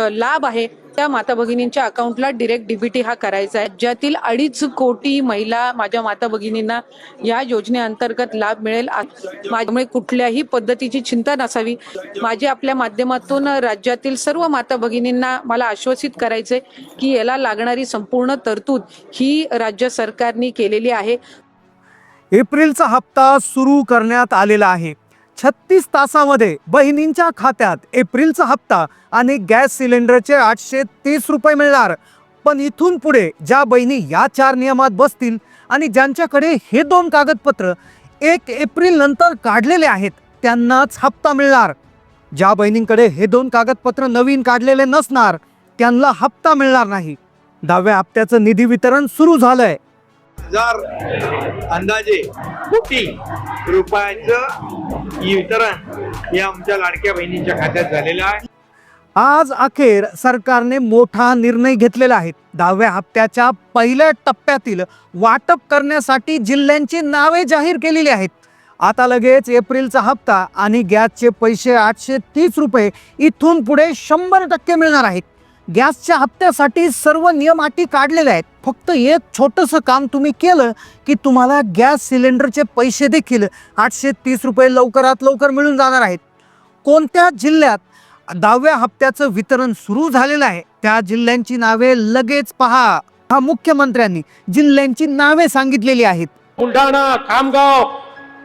लाभ आहे त्या माता भगिनींच्या अकाउंटला डिरेक्ट डीबीटी हा करायचा आहे. राज्यातील अडीच कोटी महिला माझ्या माता भगिनींना या योजनेअंतर्गत लाभ मिळेल. आ- माझ्यामुळे कुठल्याही पद्धतीची चिंता नसावी. माझे आपल्या माध्यमातून राज्यातील सर्व माता भगिनींना मला आश्वासित करायचे की याला लागणारी संपूर्ण तरतूद ही राज्य सरकारने केलेली आहे. एप्रिलचा हप्ता सुरू करण्यात आलेला आहे. छत्तीस तासामध्ये बहिणींच्या खात्यात एप्रिलचा हप्ता आणि गॅस सिलेंडरचे आठशे तीस रुपये मिळणार. पण इथून पुढे ज्या बहिणी या चार नियमात बसतील आणि ज्यांच्याकडे हे दोन कागदपत्र एक एप्रिल नंतर काढलेले आहेत त्यांनाच हप्ता मिळणार. ज्या बहिणींकडे हे दोन कागदपत्र नवीन काढलेले नसणार त्यांना हप्ता मिळणार नाही. दहाव्या हप्त्याचं निधी वितरण सुरू झालंय. हजार अंदाजे कोटी रुपयांचं वितरण हे आमच्या लाडक्या बहिणींच्या खात्यात झालेलं आहे. आज अखेर सरकारने मोठा निर्णय घेतलेला आहे. दहाव्या हप्त्याच्या पहिल्या टप्प्यातील वाटप करण्यासाठी जिल्ह्यांची नावे जाहीर केलेली आहेत. आता लगेच एप्रिलचा हप्ता आणि गॅसचे पैसे आठशे तीस रुपये. इथून पुढे शंभर टक्के मिळणार आहेत. गॅसच्या हप्त्यासाठी सर्व नियम अटी काढलेले आहेत. फक्त एक छोटंसं काम तुम्ही केलं की तुम्हाला गॅस सिलेंडरचे पैसे देखील आठशे तीस रुपये लवकरात लवकर मिळून जाणार आहेत. कोणत्या जिल्ह्यात दहाव्या हप्त्याचं वितरण सुरू झालेलं आहे त्या जिल्ह्यांची नावे लगेच पहा. हा मुख्यमंत्र्यांनी जिल्ह्यांची नावे सांगितलेली आहेत. बुलढाणा खामगाव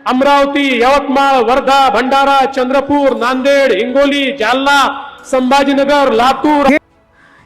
अमरावती यवतमाळ वर्धा भंडारा चंद्रपूर नांदेड हिंगोली जालना संभाजीनगर लातूर. हे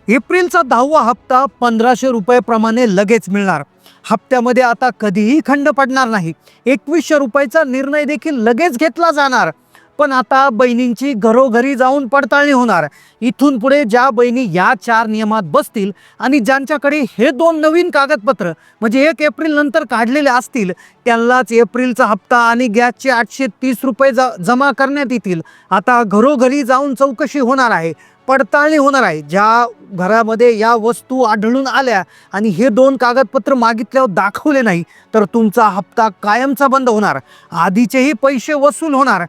एप्रिलचा दहावा हप्ता पंधराशे रुपयाप्रमाणे लगेच मिळणार. हप्त्यामध्ये आता कधीही खंड पडणार नाही. एकवीसशे रुपयाचा निर्णय देखील लगेच घेतला जाणार. पण आता बहिणींची घरोघरी जाऊन पडताळणी होणार. इथून पुढे ज्या बहिणी या चार नियमात बसतील आणि ज्यांच्याकडे हे दोन नवीन कागदपत्र म्हणजे एक एप्रिल नंतर काढलेले असतील त्यांनाच एप्रिलचा हप्ता आणि गॅसचे आठशे तीस रुपये ज जमा करण्यात येतील. आता घरोघरी जाऊन चौकशी होणार आहे पडताळणी होणार आहे. ज्या घरामध्ये या वस्तू आढळून आल्या आणि हे दोन कागदपत्र मागितल्यावर दाखवले नाही तर तुमचा हप्ता कायमचा बंद होणार. आधीचेही पैसे वसूल होणार.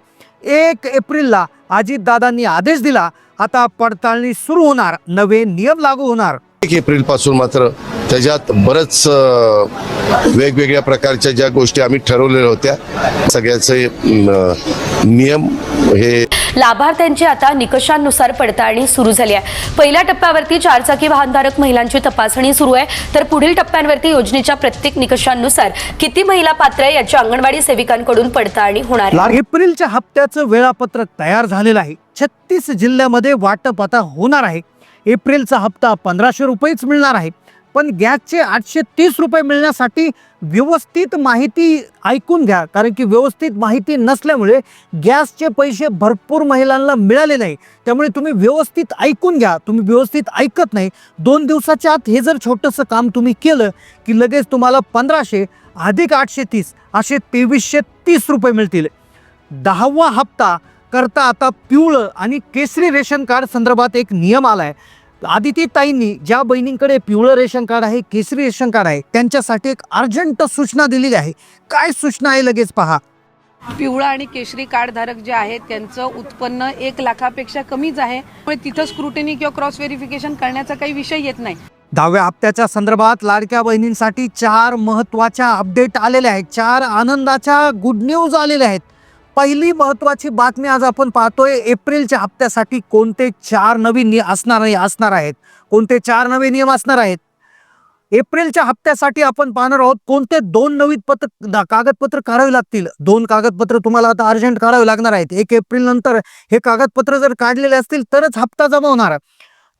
एक एप्रिलला अजितदादांनी आदेश दिला. आता पडताळणी सुरू होणार. नवे नियम लागू होणार. एक एप्रिलपासून मात्र त्याच्यात बरंच वेगवेगळ्या प्रकारच्या ज्या गोष्टी आम्ही ठरवलेल्या होत्या सगळ्याचे नियम हे लाभार्थ्यांची आता निकषांनुसार पडताळणी सुरू झाली आहे. पहिल्या टप्प्यावरती चारचाकी वाहनधारक महिलांची तपासणी सुरू आहे. तर पुढील टप्प्यांवरती योजनेच्या प्रत्येक निकषांनुसार किती महिला पात्र आहे याची अंगणवाडी सेविकांकडून पडताळणी होणार आहे. एप्रिलच्या हप्त्याचं वेळापत्रक तयार झालेलं आहे. छत्तीस जिल्ह्यामध्ये वाटप आता होणार आहे. एप्रिलचा हप्ता पंधराशे रुपयेच मिळणार आहे. पण गॅसचे आठशे तीस रुपये मिळण्यासाठी व्यवस्थित माहिती ऐकून घ्या कारण की व्यवस्थित माहिती नसल्यामुळे गॅसचे पैसे भरपूर महिलांना मिळाले नाही. त्यामुळे तुम्ही व्यवस्थित ऐकून घ्या तुम्ही व्यवस्थित ऐकत नाही. दोन दिवसाच्या आत हे जर छोटंसं काम तुम्ही केलं की लगेच तुम्हाला पंधराशे अधिक आठशे तीस असे तेवीसशे तीस रुपये मिळतील. दहावा हप्ता करता आता पिवळं आणि केसरी रेशन कार्ड संदर्भात एक नियम आला आहे आदिती ताईंनी ज्या बहिणींकडे पिवळं रेशन कार्ड आहे केसरी रेशन कार्ड आहे त्यांच्यासाठी एक अर्जंट सूचना दिलेली आहे. काय सूचना आहे लगेच पहा. पिवळा आणि केशरी कार्ड धारक जे आहेत त्यांचं उत्पन्न एक लाखापेक्षा कमीच आहे. त्यामुळे तिथं स्क्रुटिनी किंवा क्रॉस व्हेरिफिकेशन करण्याचा काही विषय येत नाही. दहाव्या हप्त्याच्या संदर्भात लाडक्या बहिणींसाठी चार महत्त्वाच्या अपडेट आलेल्या आहेत. चार आनंदाच्या गुड न्यूज आलेल्या आहेत. पहिली महत्त्वाची बातमी आज आपण पाहतोय एप्रिलच्या हप्त्यासाठी कोणते चार नवीन नि असणार असणार आहेत. कोणते चार नवे नियम असणार आहेत? एप्रिलच्या हप्त्यासाठी आपण पाहणार आहोत कोणते दोन नवीन पत्र दा- कागदपत्र काढावे लागतील? दोन कागदपत्र तुम्हाला आता अर्जंट काढावे लागणार आहेत. एक एप्रिल नंतर हे कागदपत्र जर काढलेले असतील तरच हप्ता जमा होणार.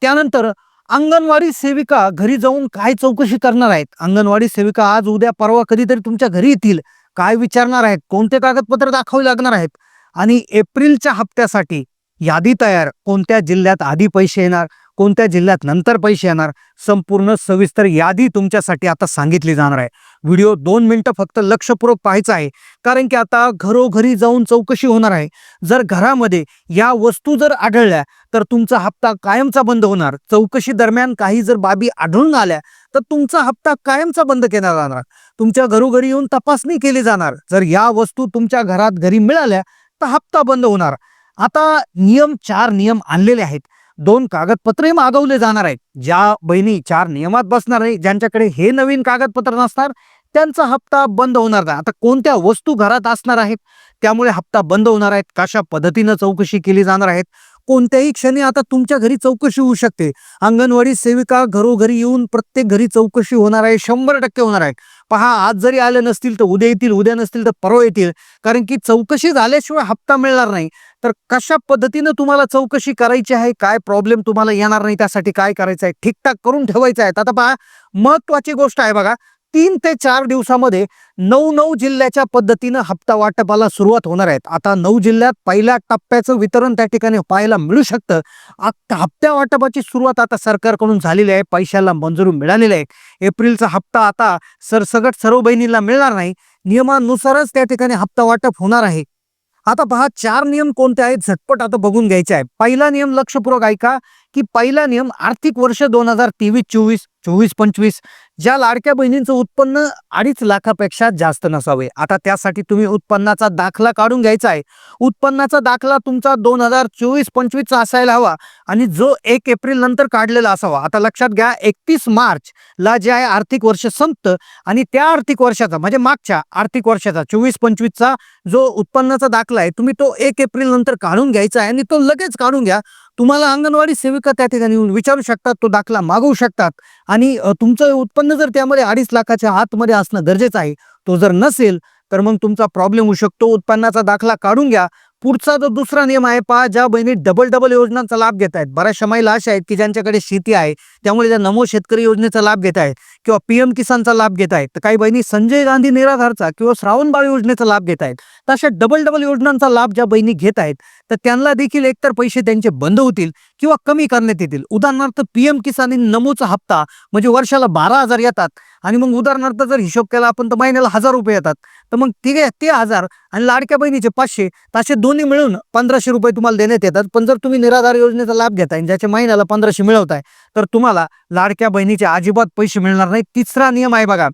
त्यानंतर अंगणवाडी सेविका घरी जाऊन काय चौकशी करणार आहेत? अंगणवाडी सेविका आज उद्या परवा कधीतरी तुमच्या घरी येतील. काय विचारणार आहेत? कोणते कागदपत्र दाखवावे लागणार आहेत? आणि एप्रिलच्या हप्त्यासाठी यादी तयार कोणत्या जिल्ह्यात आधी पैसे येणार कोणत्या जिल्ह्यात नंतर पैसे येणार संपूर्ण सविस्तर यादी तुमच्यासाठी आता सांगितली जाणार आहे. व्हिडिओ दोन मिनिटं फक्त लक्षपूर्वक पाहायचा आहे. कारण की आता घरोघरी जाऊन चौकशी होणार आहे. जर घरामध्ये या वस्तू जर आढळल्या तर तुमचा हप्ता कायमचा बंद होणार. चौकशी दरम्यान काही जर बाबी आढळून आल्या तर तुमचा हप्ता कायमचा बंद केला जाणार. तुमच्या घरोघरी येऊन तपासणी केली जाणार. जर या वस्तू तुमच्या घरात घरी मिळाल्या तर हप्ता बंद होणार. आता नियम चार नियम आणलेले आहेत. दोन कागदपत्रे मागवले जाणार आहेत. ज्या बहिणी चार नियमात बसणार आहे ज्यांच्याकडे हे नवीन कागदपत्र नसणार त्यांचा हप्ता बंद होणार नाही. आता कोणत्या वस्तू घरात असणार आहेत? त्यामुळे हप्ता बंद होणार आहेत. कशा पद्धतीनं चौकशी केली जाणार आहेत? कोणत्याही क्षणी आता तुमच्या घरी चौकशी होऊ शकते. अंगणवाडी सेविका घरोघरी येऊन प्रत्येक घरी चौकशी होणार आहे. शंभर टक्के होणार आहे पहा आज जरी आले नसतील तर उद्या येतील उद्या नसतील तर परवा येतील. कारण की चौकशी झाल्याशिवाय हप्ता मिळणार नाही. तर कशा पद्धतीनं तुम्हाला चौकशी करायची आहे? काय प्रॉब्लेम तुम्हाला येणार नाही? त्यासाठी काय करायचं आहे? ठीकठाक करून ठेवायचं आहे. आता पहा महत्वाची गोष्ट आहे बघा. तीन ते चार दिवसामध्ये नऊ नऊ जिल्ह्याच्या पद्धतीनं हप्ता वाटपाला सुरुवात होणार आहेत. आता नऊ जिल्ह्यात पहिल्या टप्प्याचं वितरण त्या ठिकाणी पाहायला मिळू शकतं. आता हप्त्या वाटपाची सुरुवात आता सरकारकडून झालेली आहे. पैशाला मंजुरी मिळालेली आहे. एप्रिलचा हप्ता आता सरसगट सर्व बहिणींना मिळणार नाही. नियमानुसारच त्या ठिकाणी हप्ता वाटप होणार आहे. आता पहा चार नियम कोणते आहेत? झटपट आता बघून घ्यायचे आहे. पहिला नियम लक्षपूर्वक ऐका की पहिला नियम आर्थिक वर्ष दोन हजार तेवीस चोवीस चोवीस पंचवीस ज्या लाडक्या बहिणींचं उत्पन्न अडीच लाखापेक्षा जास्त नसावे. आता त्यासाठी तुम्ही उत्पन्नाचा दाखला काढून घ्यायचा आहे. उत्पन्नाचा दाखला तुमचा दोन हजार चोवीस पंचवीसचा असायला हवा. आणि जो एक एप्रिल नंतर काढलेला असावा. आता लक्षात घ्या एकतीस मार्च ला जे आहे आर्थिक वर्ष संपतं आणि त्या आर्थिक वर्षाचा म्हणजे मागच्या आर्थिक वर्षाचा चोवीस पंचवीसचा जो उत्पन्नाचा दाखला आहे तुम्ही तो एक एप्रिल नंतर काढून घ्यायचा आहे आणि तो लगेच काढून घ्या. तुम्हाला अंगणवाडी सेविका त्या ठिकाणी येऊन विचारू शकतात तो दाखला मागवू शकतात. आणि तुमचं उत्पन्न जर त्यामध्ये अडीच लाखाच्या आतमध्ये असणं गरजेचं आहे तो जर नसेल तर मग तुमचा प्रॉब्लेम होऊ शकतो. उत्पन्नाचा दाखला काढून घ्या. पुढचा जो दुसरा नियम आहे पहा ज्या बहिणी डबल डबल योजनांचा लाभ घेत आहेत. बऱ्याचशा महिला अशा आहेत की ज्यांच्याकडे शेती आहे त्यामुळे त्या नमो शेतकरी योजनेचा लाभ घेत आहेत किंवा पीएम किसानचा लाभ घेत आहेत तर काही बहिणी संजय गांधी निराधारचा किंवा श्रावणबाळ योजनेचा लाभ घेत आहेत. तर अशा डबल डबल योजनांचा लाभ ज्या बहिणी घेत आहेत तर त्यांना देखील एकतर पैसे त्यांचे बंद होतील किंवा कमी करण्यात येतील. उदाहरणार्थ पीएम किसान नमोचा हप्ता म्हणजे वर्षाला बारा हजार येतात. आणि मग उदाहरणार्थ जर हिशोब केला आपण तर महिन्याला हजार रुपये येतात. तर मग ठीक आहे ते हजार आणि लाडक्या बहिणीचे पाचशे तर असे दोन्ही मिळून पंधराशे रुपये तुम्हाला देण्यात येतात. पण जर तुम्ही निराधार योजनेचा लाभ घेताय आणि ज्याच्या महिन्याला पंधराशे मिळवताय तर तुम्हाला लाडक्या बहिणीचे अजिबात पैसे मिळणार नाही. तिसरा नियम आहे बघा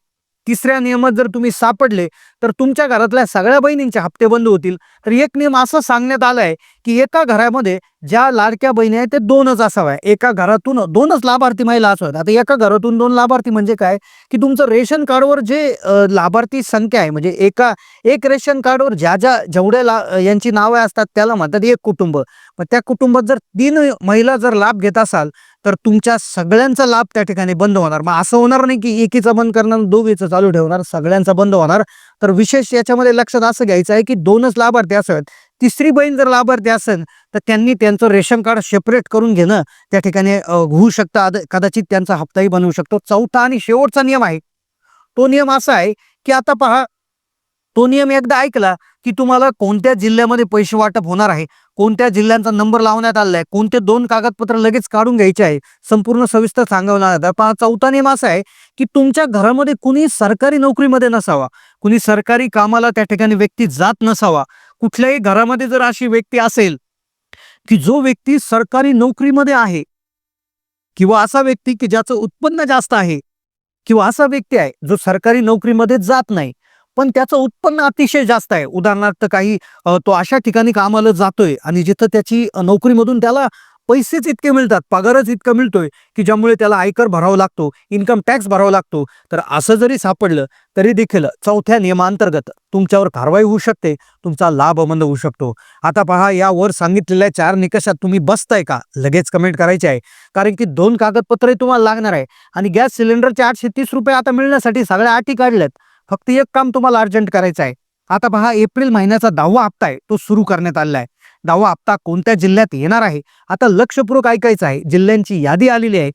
तिसऱ्या नियमात जर तुम्ही सापडले तर तुमच्या घरातल्या सगळ्या बहिणींचे हप्ते बंद होतील. तर एक नियम असं सांगण्यात आलाय की एका घरामध्ये ज्या लाडक्या बहिणी आहेत ते दोनच असाव्या एका घरातून दोनच लाभार्थी महिला असाव्यात. आता एका घरातून दोन लाभार्थी म्हणजे काय? की तुमचं रेशन कार्डवर जे लाभार्थी संख्या आहे म्हणजे एका एक रेशन कार्डवर ज्या ज्या जेवढ्या ला यांची नावे असतात त्याला म्हणतात एक कुटुंब. मग त्या कुटुंबात जर तीन महिला जर लाभ घेत असाल तर तुमच्या सगळ्यांचा लाभ त्या ठिकाणी बंद होणार. मग असं होणार नाही की एकीचा बंद करणार दोघीचं चालू ठेवणार सगळ्यांचा बंद होणार. तर विशेष याच्यामध्ये लक्षात असं घ्यायचं आहे की दोनच लाभार्थी असावेत. तिसरी बहीण जर लाभार्थी असेल तर त्यांनी त्यांचं रेशन कार्ड सेपरेट करून घेणं त्या ठिकाणी होऊ शकतं. आद- कदाचित त्यांचा हप्ताही बनवू शकतो. चौथा आणि शेवटचा नियम आहे. तो नियम असा आहे की आता पहा तो नियम एकदा ऐकला की तुम्हाला कोणत्या जिल्ह्यामध्ये पैसे वाटप होणार आहे कोणत्या जिल्ह्यांचा नंबर लावण्यात आलेला आहे कोणते दोन कागदपत्र लगेच काढून घ्यायचे आहे संपूर्ण सविस्तर सांगवणार आहे चौथा नियम असा आहे की तुमच्या घरामध्ये कुणी सरकारी नोकरीमध्ये नसावा. कुणी सरकारी कामाला त्या ठिकाणी व्यक्ती जात नसावा. कुठल्याही घरामध्ये जर अशी व्यक्ती असेल की जो व्यक्ती सरकारी नोकरीमध्ये आहे किंवा असा व्यक्ती की ज्याचं उत्पन्न जास्त आहे किंवा असा व्यक्ती आहे जो सरकारी नोकरीमध्ये जात नाही पण त्याचं उत्पन्न अतिशय जास्त आहे. उदाहरणार्थ काही तो अशा ठिकाणी कामाला जातोय आणि जिथं त्याची नोकरीमधून त्याला पैसेच इतके मिळतात पगारच इतका मिळतोय की ज्यामुळे त्याला आयकर भरावा लागतो इन्कम टॅक्स भरावा लागतो. तर असं जरी सापडलं तरी देखील चौथ्या नियमांतर्गत तुमच्यावर कारवाई होऊ शकते तुमचा लाभ बंद होऊ शकतो. आता पहा यावर सांगितलेल्या चार निकषात तुम्ही बसताय का? लगेच कमेंट करायचे आहे. कारण की दोन कागदपत्रे तुम्हाला लागणार आहे. आणि गॅस सिलेंडरचे आठशे तीस रुपये आता मिळण्यासाठी सगळ्या अटी काढल्यात. फक्त एक काम तुम्हाला अर्जंट करायचं आहे. आता पहा एप्रिल महिन्याचा दहावा हप्ता आहे तो सुरू करण्यात आलेला आहे दहावा हप्ता कोणत्या जिल्ह्यात येणार आहे? आता लक्षपूर्वक ऐकायचं आहे. जिल्ह्यांची यादी आलेली आहे.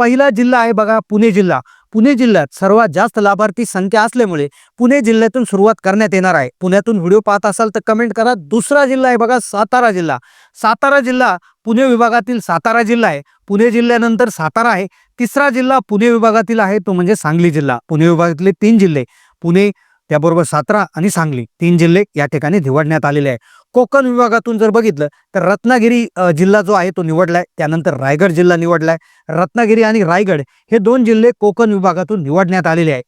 पहिला जिल्हा आहे बघा पुणे जिल्हा. पुणे जिल्ह्यात सर्वात जास्त लाभार्थी संख्या असल्यामुळे पुणे जिल्ह्यातून सुरुवात करण्यात येणार आहे. पुण्यातून व्हिडिओ पाहत असाल तर कमेंट करा. दुसरा जिल्हा आहे बघा सातारा जिल्हा. सातारा जिल्हा पुणे विभागातील सातारा जिल्हा आहे. पुणे जिल्ह्यानंतर सातारा आहे. तिसरा जिल्हा पुणे विभागातील आहे तो म्हणजे सांगली जिल्हा. पुणे विभागातले तीन जिल्हे. पुणे त्याबरोबर सातारा आणि सांगली तीन जिल्हे या ठिकाणी निवडण्यात आलेले आहे कोकण विभागातून जर बघितलं तर रत्नागिरी जिल्हा जो आहे तो निवडलाय. त्यानंतर रायगड जिल्हा निवडलाय. रत्नागिरी आणि रायगड हे दोन जिल्हे कोकण विभागातून निवडण्यात आलेले आहे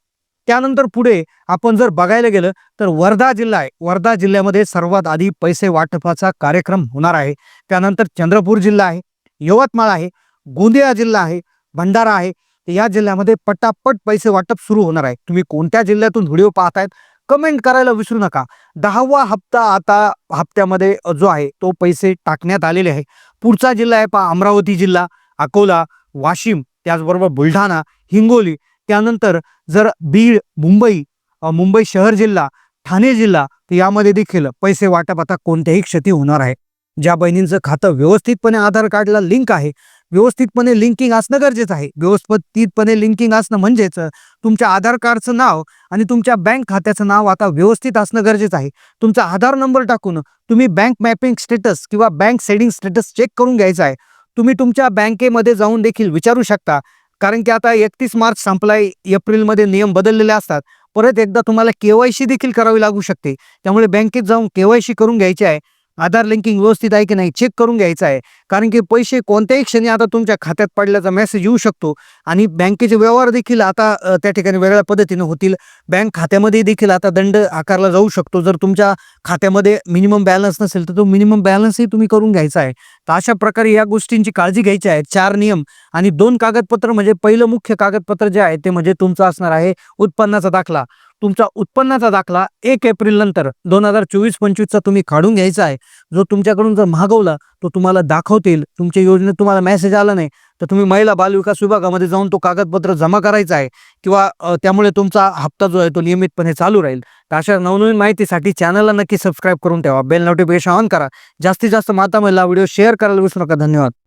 त्यानंतर पुढे आपण जर बघायला गेलं तर वर्धा जिल्हा आहे. वर्धा जिल्ह्यामध्ये सर्वात आधी पैसे वाटपाचा कार्यक्रम होणार आहे. त्यानंतर चंद्रपूर जिल्हा आहे यवतमाळ आहे गोंदिया जिल्हा आहे भंडारा आहे. या जिल्ह्यामध्ये पटापट पैसे वाटप सुरू होणार आहे. तुम्ही कोणत्या जिल्ह्यातून व्हिडिओ पाहतायत कमेंट करायला विसरू नका. दहावा हप्ता आता हप्त्यामध्ये जो आहे तो पैसे टाकण्यात आलेले आहे. पुढचा जिल्हा आहे पहा अमरावती जिल्हा अकोला वाशिम त्याचबरोबर बुलढाणा हिंगोली. त्यानंतर जर बीड मुंबई मुंबई शहर जिल्हा ठाणे जिल्हा तर यामध्ये देखील पैसे वाटप आता कोणत्याही क्षती होणार आहे. ज्या बहिणींचं खातं व्यवस्थितपणे आधार कार्डला लिंक आहे व्यवस्थितपणे लिंकिंग असणं गरजेचं आहे. व्यवस्थितपणे लिंकिंग असणं म्हणजेच तुमच्या आधार कार्डचं नाव आणि तुमच्या बँक खात्याचं नाव आता व्यवस्थित असणं गरजेचं आहे. तुमचा आधार नंबर टाकून तुम्ही बँक मॅपिंग स्टेटस किंवा बँक सेडिंग स्टेटस चेक करून घ्यायचा आहे. तुम्ही तुमच्या बँकेमध्ये जाऊन देखील विचारू शकता. कारण की आता एकतीस मार्च संपलाय एप्रिलमध्ये नियम बदललेले असतात. परत एकदा तुम्हाला केवायसी देखील करावी लागू शकते. त्यामुळे बँकेत जाऊन केवायसी करून घ्यायची आहे. आधार लिंकिंग व्यवस्थित आहे की नाही चेक करून घ्यायचं आहे. कारण की पैसे कोणत्याही क्षणी आता तुमच्या खात्यात पडल्याचा मेसेज येऊ शकतो. आणि बँकेचे व्यवहार देखील आता त्या ठिकाणी वेगळ्या पद्धतीने होतील. बँक खात्यामध्ये देखील आता दंड आकारला जाऊ शकतो. जर तुमच्या खात्यामध्ये मिनिमम बॅलन्स नसेल तर तो मिनिमम बॅलन्सही तुम्ही करून घ्यायचा आहे. तर अशा प्रकारे या गोष्टींची काळजी घ्यायची आहे. चार नियम आणि दोन कागदपत्र म्हणजे पहिलं मुख्य कागदपत्र जे आहे ते म्हणजे तुमचं असणार आहे उत्पन्नाचा दाखला. तुमचा उत्पन्नाचा दाखला एक एप्रिल नंतर दोन हजार चोवीस पंचवीसचा तुम्ही काढून घ्यायचा आहे. जो तुमच्याकडून जर मागवला तो तुम्हाला दाखवतील. तुमच्या योजनेत तुम्हाला मेसेज आला नाही तर तुम्ही महिला बालविकास विभागामध्ये जाऊन तो कागदपत्र जमा करायचा आहे किंवा त्यामुळे तुमचा हप्ता जो आहे तो नियमितपणे चालू राहील. तर अशा नवनवीन माहितीसाठी चॅनलला नक्की सबस्क्राईब करून ठेवा. बेल नोटिफिकेशन ऑन करा. जास्तीत जास्त माता महिला व्हिडिओ शेअर करायला विसरू नका. धन्यवाद.